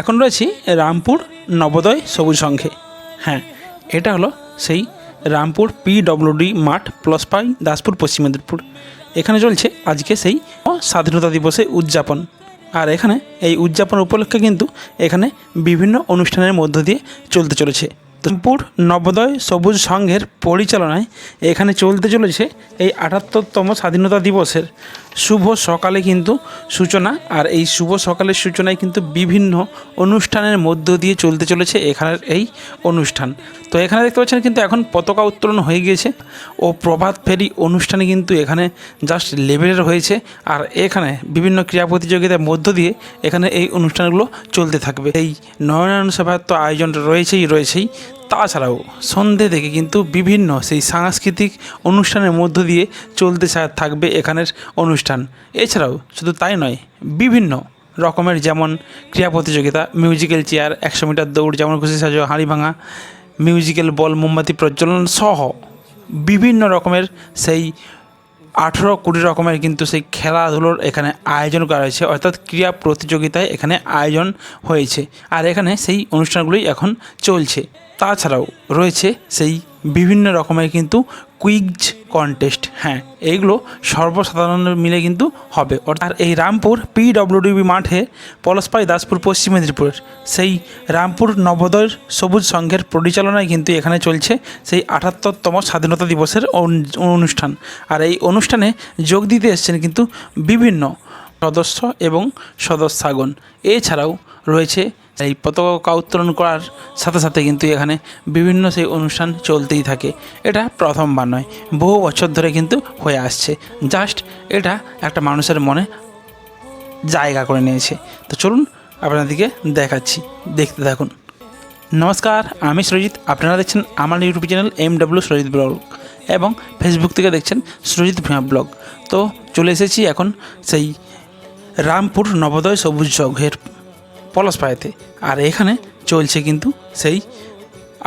এখন রয়েছি রামপুর নবোদয় সবুজ সংঘে। হ্যাঁ এটা হলো সেই রামপুর পিডব্লিউডি মাঠ প্লস পাই দাসপুর পশ্চিম মেদিনীপুর। এখানে চলছে আজকে সেই স্বাধীনতা দিবসে উদযাপন। আর এখানে এই উদযাপন উপলক্ষে কিন্তু এখানে বিভিন্ন অনুষ্ঠানের মধ্য দিয়ে চলতে চলেছে। রামপুর নবোদয় সবুজ সংঘের পরিচালনায় এখানে চলতে চলেছে এই আটাত্তরতম স্বাধীনতা দিবসের। শুভ সকালে কিন্তু সূচনা আর এই শুভ সকালের সূচনায় কিন্তু বিভিন্ন অনুষ্ঠানের মধ্য দিয়ে চলতে চলেছে এখানের এই অনুষ্ঠান। তো এখানে দেখতে পাচ্ছেন কিন্তু এখন পতাকা উত্তোলন হয়ে গিয়েছে ও প্রভাত ফেরি অনুষ্ঠানে কিন্তু এখানে জাস্ট লেভেলের হয়েছে আর এখানে বিভিন্ন ক্রীড়া প্রতিযোগিতার মধ্য দিয়ে এখানে এই অনুষ্ঠানগুলো চলতে থাকবে। এই নয়নায়ন সভার তো আয়োজন রয়েছেই রয়েছেই। তাছাড়াও সন্ধে থেকে কিন্তু বিভিন্ন সেই সাংস্কৃতিক অনুষ্ঠানের মধ্য দিয়ে চলতে থাকবে এখানের অনুষ্ঠান। এছাড়াও শুধু তাই নয়, বিভিন্ন রকমের যেমন ক্রীড়া প্রতিযোগিতা মিউজিক্যাল চেয়ার একশো মিটার দৌড়, যেমন খুশি সাজো, হাঁড়ি ভাঙা মিউজিক্যাল বল মোমবাতি প্রজ্বলন সহ বিভিন্ন রকমের সেই আঠেরো কুড়ি রকমের কিন্তু সেই খেলাধুলোর এখানে আয়োজন করা হয়েছে। অর্থাৎ ক্রীড়া প্রতিযোগিতায় এখানে আয়োজন হয়েছে। আর এখানে সেই অনুষ্ঠানগুলোই এখন চলছে। তাছাড়াও রয়েছে সেই বিভিন্ন রকমের কিন্তু কুইজ কন্টেস্ট। হ্যাঁ এইগুলো সর্বসাধারণের মিলে কিন্তু হবে। অর্থাৎ এই রামপুর পিডব্লিউডিবি মাঠে পলসপাই দাসপুর, পশ্চিম মেদিনীপুরের সেই রামপুর নবোদয় সবুজ সংঘের পরিচালনায় কিন্তু এখানে চলছে সেই আটাত্তরতম স্বাধীনতা দিবসের অনু- অনুষ্ঠান। আর এই অনুষ্ঠানে যোগ দিতে এসছেন কিন্তু বিভিন্ন সদস্য এবং সদস্যাগণ। এছাড়াও রয়েছে এই পতাকা উত্তোলন করার সাথে সাথে কিন্তু এখানে বিভিন্ন সেই অনুষ্ঠান চলতেই থাকে। এটা প্রথমবার নয়, বহু বছর ধরে কিন্তু হয়ে আসছে। জাস্ট এটা একটা মানুষের মনে জায়গা করে নিয়েছে। তো চলুন আপনাদেরকে দেখাচ্ছি, দেখতে থাকুন। নমস্কার, আমি সৃজিৎ আপনারা দেখছেন আমার YouTube channel M W Srijit blog এবং ফেসবুক থেকে দেখছেন সৃজিৎ ভূঁয়া ব্লগ। তো চলে এসেছি এখন সেই রামপুর নবোদয় সবুজ সংঘের পলাশপাড়াতে। আর এখানে চলছে কিন্তু সেই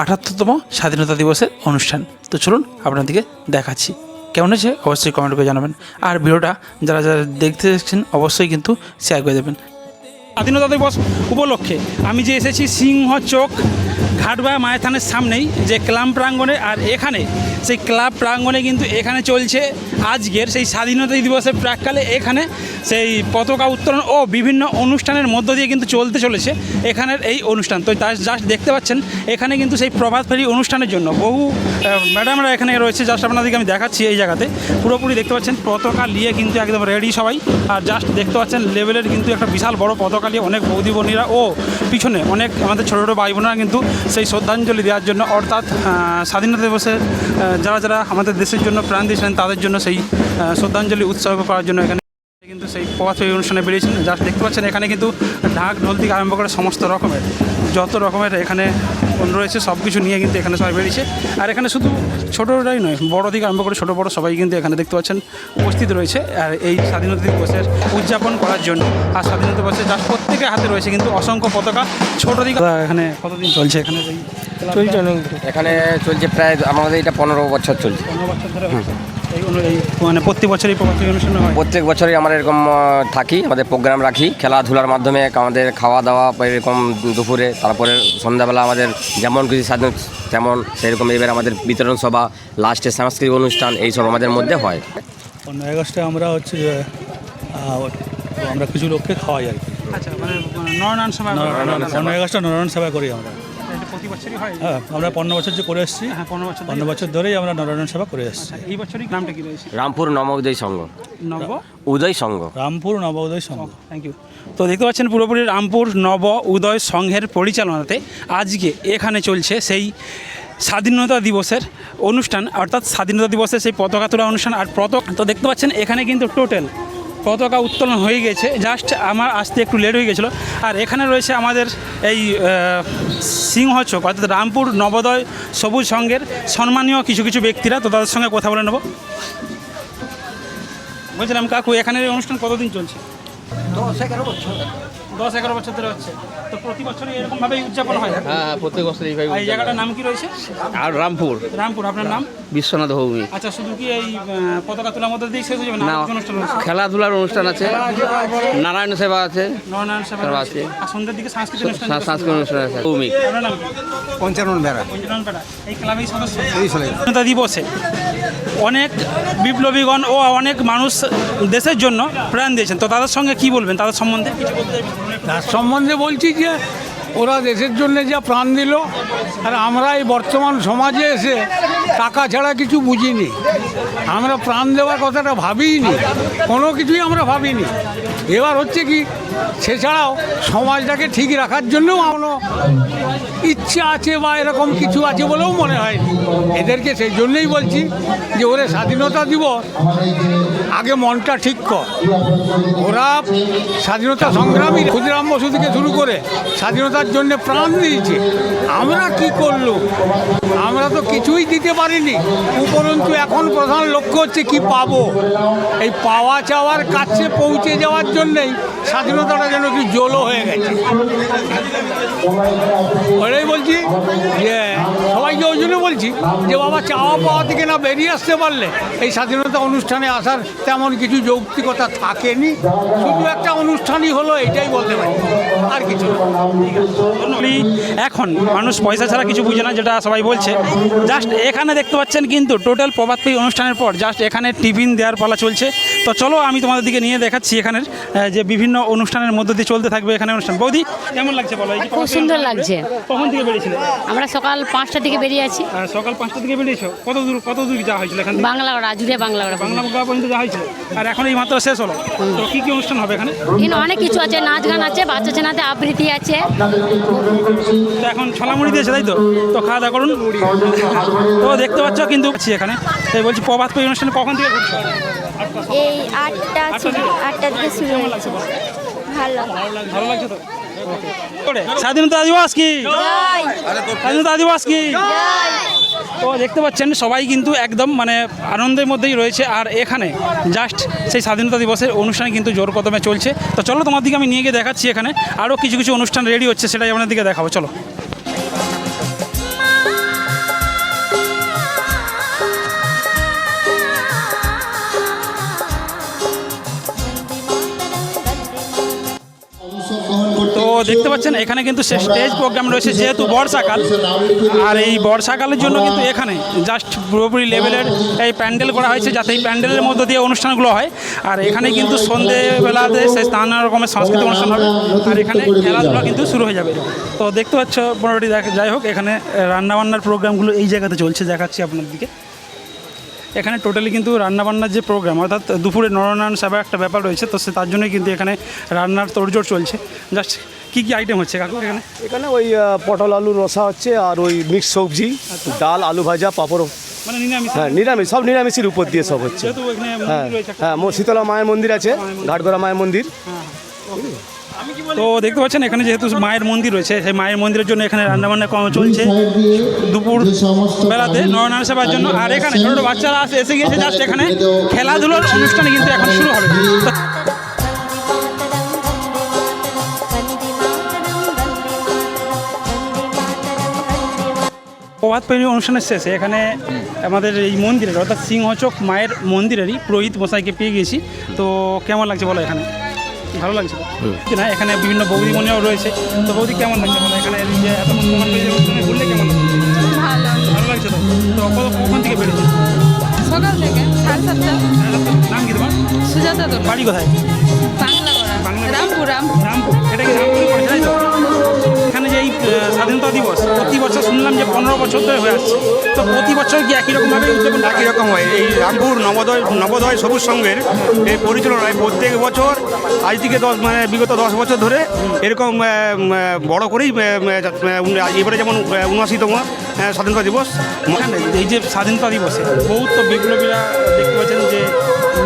আঠাত্তরতম স্বাধীনতা দিবসের অনুষ্ঠান। তো চলুন আপনাদেরকে দেখাচ্ছি। কেমন হয়েছে? অবশ্যই কমেন্ট করে জানাবেন। আর ভিডিওটা যারা যারা দেখতে দেখছেন, অবশ্যই কিন্তু শেয়ার করে দেবেন। স্বাধীনতা দিবস উপলক্ষে আমি যে এসেছি, সিংহ চোখ ঘাটবা মায়ের থানের সামনেই যে ক্লাব প্রাঙ্গণে আর এখানে, সেই ক্লাব প্রাঙ্গণে কিন্তু এখানে চলছে আজকের সেই স্বাধীনতা দিবসের প্রাককালে এখানে সেই পতাকা উত্তোলন ও বিভিন্ন অনুষ্ঠানের মধ্য দিয়ে কিন্তু চলতে চলেছে এখানের এই অনুষ্ঠান। তো তার জাস্ট দেখতে পাচ্ছেন, এখানে কিন্তু সেই প্রভাত ফেরি অনুষ্ঠানের জন্য বহু ম্যাডামরা এখানে রয়েছে, জাস্ট আপনাদেরকে আমি দেখাচ্ছি এই জায়গাতে। পুরোপুরি দেখতে পাচ্ছেন, পতাকা নিয়ে কিন্তু একদম রেডি সবাই। আর জাস্ট দেখতে পাচ্ছেন লেভেলের কিন্তু একটা বিশাল বড় পতাকা নিয়ে অনেক বৌদি বোনিরা ও পিছনে অনেক আমাদের ছোটো ছোটো ভাই বোনেরা কিন্তু সেই শ্রদ্ধাঞ্জলি দেওয়ার জন্য, অর্থাৎ স্বাধীনতা দিবসে যারা যারা আমাদের দেশের জন্য প্রাণ দিয়েছিলেন, তাদের জন্য সেই শ্রদ্ধাঞ্জলি উৎসর্গ করার জন্য এখানে কিন্তু সেই ফেরি অনুষ্ঠানে বেরিয়েছেন। জাস্ট দেখতে পাচ্ছেন এখানে কিন্তু ঢাক ঢোল থেকে আরম্ভ করে সমস্ত রকমের যত রকমের এখানে রয়েছে সব কিছু নিয়ে কিন্তু এখানে সবাই বেরিয়েছে। আর এখানে শুধু ছোটোটাই নয় বড় থেকে আরম্ভ করে ছোটো বড় সবাই কিন্তু এখানে দেখতে পাচ্ছেন উপস্থিত রয়েছে। আর এই স্বাধীনতা দিবসের উদযাপন করার জন্য আর স্বাধীনতা দিবসের জাস্ট প্রত্যেকের হাতে রয়েছে কিন্তু অসংখ্য পতাকা। ছোটো দিকে এখানে কতদিন চলছে এখানে? চলছে এখানে চলছে প্রায় আমাদের এটা পনেরো বছর চলছে। পনেরো বছর ধরে। এই মানে প্রতি বছর এই অনুষ্ঠান হয়? প্রত্যেক বছরই আমরা এরকম থাকি আমাদের প্রোগ্রাম রাখি খেলাধুলার মাধ্যমে আমাদের খাওয়া দাওয়া বা এরকম দুপুরে তারপরে সন্ধ্যাবেলা আমাদের যেমন কিছু স্বাধীন তেমন সেরকম এবার আমাদের বিতরণ সভা লাস্টে সাংস্কৃতিক অনুষ্ঠান এইসব আমাদের মধ্যে হয়। পনেরোই আগস্টে আমরা হচ্ছে যে আমরা কিছু লোককে খাওয়াই আর কি। আচ্ছা মানে নরনান সভা পনেরোই আগস্টে নরণ সেবা করি আমরা। প্রতি বছরই হয়? হ্যাঁ আমরা পনেরো বছর যে করে এসেছি হ্যাঁ পনেরো বছর পনেরো বছর ধরেই আমরা নরণ সেবা করে এসেছি। আচ্ছা, এই বছরই নামটা কি রয়েছে? রামপুর নবোদয় সংঘ। নব? উদয় সংঘ। রামপুর নবোদয় সংঘ। থ্যাংক ইউ তো দেখতে পাচ্ছেন পুরোপুরি রামপুর নব উদয় সংঘের পরিচালনাতে আজকে এখানে চলছে সেই স্বাধীনতা দিবসের অনুষ্ঠান অর্থাৎ স্বাধীনতা দিবসের সেই পতাকা তোলা অনুষ্ঠান আর পতাকা তো দেখতে পাচ্ছেন এখানে কিন্তু টোটাল পতাকা উত্তোলন হয়ে গেছে। জাস্ট আমার আসতে একটু লেট হয়ে গেছিল। আর এখানে রয়েছে আমাদের এই সিংহ সিংহচক অর্থাৎ রামপুর নবোদয় সবুজ সংঘের সম্মানীয় কিছু কিছু ব্যক্তিরা, তো তাদের সঙ্গে কথা বলে নেব। বলছিলাম, কাকু এখানে অনুষ্ঠান কতদিন চলছে? দশ এগারো বছর। ধরে হচ্ছে। তো প্রতি বছরই এরকম ভাবেই উদযাপন হয়। হ্যাঁ প্রত্যেক বছর এইভাবে এই জায়গাটার নাম কি রয়েছে? আর রামপুর। রামপুর আপনার নাম? বিশ্বনাথ ভৌমিক। আচ্ছা শুধু কি এই পতাকা তোলার মধ্যে দিয়ে শেষ হয়ে যাবে না? খেলাধুলার অনুষ্ঠান আছে। নারায়ণ সেবা আছে। নরনারায়ণ সেবা আছে। আর সন্ধ্যের দিকে সাংস্কৃতিক অনুষ্ঠান সাংস্কৃতিক অনুষ্ঠান আছে। ভৌমিক। আপনার নাম পঞ্চানন বেড়া। পঞ্চানন পেটা এই ক্লাবের সদস্য? স্বাধীনতা দিবসে অনেক বিপ্লবীগণ ও অনেক মানুষ দেশের জন্য প্রাণ দিয়েছেন। তো তাদের সঙ্গে কি বলবেন? তাদের সম্বন্ধে কিছু বলতে তার সম্বন্ধে বলছি যে ওরা দেশের জন্য যা প্রাণ দিল, আর আমরা এই বর্তমান সমাজে এসে টাকা ছাড়া কিছু বুঝিনি। আমরা প্রাণ দেওয়ার কথাটা ভাবিনি কোনো কিছুই আমরা ভাবিনি। এবার হচ্ছে কি সেছাড়াও সমাজটাকে ঠিক রাখার জন্যও কোনো ইচ্ছা আছে বা এরকম কিছু আছে বলেও মনে হয় এদেরকে সেই জন্যই বলছি যে ওরে স্বাধীনতা দিবস, আগে মনটা ঠিক কর। ওরা স্বাধীনতা সংগ্রামী ক্ষুদিরাম বসু থেকে শুরু করে স্বাধীনতার জন্য প্রাণ দিয়েছে। আমরা কি করল? আমরা তো কিছুই দিতে পারিনি। উপরন্তু এখন প্রধান লক্ষ্য হচ্ছে কি পাবো? এই পাওয়া চাওয়ার কাছে পৌঁছে যাওয়ার জন্যই স্বাধীনতাটা যেন কি জলো হয়ে গেছে। ওটাই বলছি যে, সবাইকে ওই জন্য বলছি যে, বাবা, চাওয়া পাওয়া থেকে না বেরিয়ে আসতে পারলে এই স্বাধীনতা অনুষ্ঠানে আসার তেমন কিছু যৌক্তিকতা থাকেনি। শুধু একটা অনুষ্ঠানই হলো এটাই বলতে পারি। কিছু এখন মানুষ পয়সা ছাড়া কিছু বুঝে না যেটা সবাই বলছে। জাস্ট এখানে দেখতে পাচ্ছেন কিন্তু টোটাল প্রভাতপেয়ী অনুষ্ঠানের পর জাস্ট এখানে টিফিন দেওয়ার পালা চলছে। তো চলো আমি তোমাদের দিকে নিয়ে দেখাচ্ছি এখানের যে বিভিন্ন অনুষ্ঠানের মধ্য দিয়ে চলতে থাকবে এখানে অনুষ্ঠান। বৌদি কেমন লাগছে বলো? খুব সুন্দর লাগছে। কখন থেকে বেরিয়েছিলে? আমরা সকাল পাঁচটা থেকে বেরিয়ে আছি। আর সকাল পাঁচটা থেকে বেরিয়েছো? কত দূর কত দূর যাওয়া হয়েছিল এখান বাংলা ওরা আজুরে বাংলা ওরা বাংলা বাংলা পর্যন্ত যাওয়া হয়েছিল? আর এখন এই মাত্র শেষ হলো। তো কি কি অনুষ্ঠান হবে এখানে? এখানে অনেক কিছু আছে নাচ গান আছে বাচ্চা চেনাতে আবৃত্তি আছে। তো এখন ছলামুড়ি দিয়েছে তাই তো? তো খাওয়া দাওয়া করুন। তো দেখতে পাচ্ছ কিন্তু এখানে। এই বলছি প্রভাত পেয়ে অনুষ্ঠানে কখন থেকে ঘুরছো? এই আটটা আটটা থেকে? শুরু হয়েছে। ভালো। ভালো লাগছে তো? স্বাধীনতা দিবস কি? স্বাধীনতা দিবস কি? তো দেখতে পাচ্ছেন, সবাই কিন্তু একদম মানে আনন্দের মধ্যেই রয়েছে। আর এখানে জাস্ট সেই স্বাধীনতা দিবসের অনুষ্ঠান কিন্তু জোর কদমে চলছে। তো চলো তোমার দিকে আমি নিয়ে গিয়ে দেখাচ্ছি এখানে। আরও কিছু কিছু অনুষ্ঠান রেডি হচ্ছে, সেটাই আপনার দিকে দেখাবো। চলো। দেখতে পাচ্ছেন এখানে কিন্তু সে স্টেজ প্রোগ্রাম রয়েছে যেহেতু বর্ষাকাল। আর এই বর্ষাকালের জন্য কিন্তু এখানে জাস্ট পুরোপুরি লেভেলের এই প্যান্ডেল করা হয়েছে যাতে এই প্যান্ডেলের মধ্য দিয়ে অনুষ্ঠানগুলো হয়। আর এখানে কিন্তু সন্ধেবেলাতে সে নানা রকমের সাংস্কৃতিক অনুষ্ঠান হবে। আর এখানে খেলাধুলা কিন্তু শুরু হয়ে যাবে। তো দেখতে পাচ্ছ মোটামুটি দেখ- যাই হোক এখানে রান্নাবান্নার প্রোগ্রামগুলো এই জায়গাতে চলছে দেখাচ্ছি আপনার দিকে। এখানে টোটালি কিন্তু রান্নাবান্নার যে প্রোগ্রাম অর্থাৎ দুপুরে নরনারায়ণ সেবা একটা ব্যাপার রয়েছে তো সে তার জন্যই কিন্তু এখানে রান্নার তোড়জোড় চলছে। জাস্ট কী কি আইটেম হচ্ছে কাকু এখানে? এখানে ওই পটল আলুর রসা হচ্ছে আর ওই মিক্স সবজি ডাল আলু ভাজা পাঁপড়। মানে হ্যাঁ নিরামিষ সব নিরামিষের উপর দিয়ে সব হচ্ছে। হ্যাঁ। হ্যাঁ মো- শীতলা মায়ের মন্দির আছে ঘাটগড়া মায়ের মন্দির। তো দেখতে পাচ্ছেন এখানে যেহেতু মায়ের মন্দির রয়েছে সেই মায়ের মন্দিরের জন্য এখানে রান্নাবান্না কম চলছে দুপুর বেলাতে নরনারায়ণ সেবার জন্য। আর এখানে ছোটো ছোটো বাচ্চারা আসে এসে গিয়েছে জাস্ট এখানে খেলাধুলার অনুষ্ঠানে কিন্তু এখন শুরু হবে। প্রভাত পেরি অনুষ্ঠানের শেষে এখানে আমাদের এই মন্দিরের অর্থাৎ সিংহচক মায়ের মন্দিরেরই পুরোহিত মশাইকে পেয়ে গেছি। তো কেমন লাগছে বলো এখানে? ভালো লাগছে কি না? এখানে বিভিন্ন বৌদিমণিরাও রয়েছে। তো বৌদি কেমন লাগছে বলো? এখানে এত অনুষ্ঠানে ঘুরলে কেমন লাগছে? ভালো ভালো লাগছে তো? তো কত কখন থেকে বেরিয়েছে সকাল থেকে সাড়ে সাতটা। নাম কি তোমার? সুজাতা বাড়ি কোথায়? বাংলা রামপুর রামপুর। রামপুর। এটা কি রামপুরে পড়েছে? তাই তো? এখানে যে এই স্বাধীনতা দিবস, প্রতি বছর শুনলাম যে পনেরো বছর ধরে হয়ে আসছে। তো প্রতি বছর কি একই রকমভাবে উদযাপন একই রকম হয়। এই রামপুর নবোদয় নবোদয় সবুজ সংঘের এই পরিচালনায় প্রত্যেক বছর, আজ থেকে দশ মানে বিগত দশ বছর ধরে এরকম বড় করেই এবারে যেমন উনআশিতম স্বাধীনতা দিবস। এখানে এই যে স্বাধীনতা দিবসে বহুত বিপ্লবীরা দেখতে পাচ্ছেন যে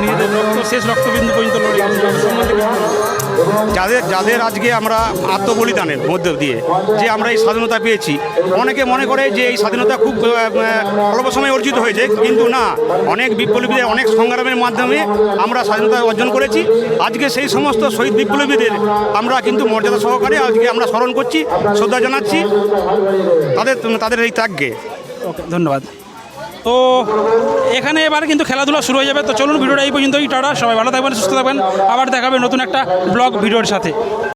নিজেদের রক্ত শেষ রক্তবিন্দু পর্যন্ত লড়ে। যাদের যাদের আজকে আমরা আত্মবলিদানের মধ্য দিয়ে যে আমরা এই স্বাধীনতা পেয়েছি অনেকে মনে করে যে এই স্বাধীনতা খুব অল্প সময় অর্জিত হয়েছে কিন্তু না। অনেক বিপ্লবীদের অনেক সংগ্রামের মাধ্যমে আমরা স্বাধীনতা অর্জন করেছি। আজকে সেই সমস্ত শহীদ বিপ্লবীদের আমরা কিন্তু মর্যাদা সহকারে আজকে আমরা স্মরণ করছি শ্রদ্ধা জানাচ্ছি। তাদের তাদের এই ত্যাগকে ওকে, ধন্যবাদ। তো এখানে এবার কিন্তু খেলাধুলা শুরু হয়ে যাবে। তো চলুন, ভিডিওটা এই পর্যন্তই। টাটা, সবাই ভালো থাকবেন, সুস্থ থাকবেন। আবার দেখাবে নতুন একটা ব্লগ ভিডিওর সাথে।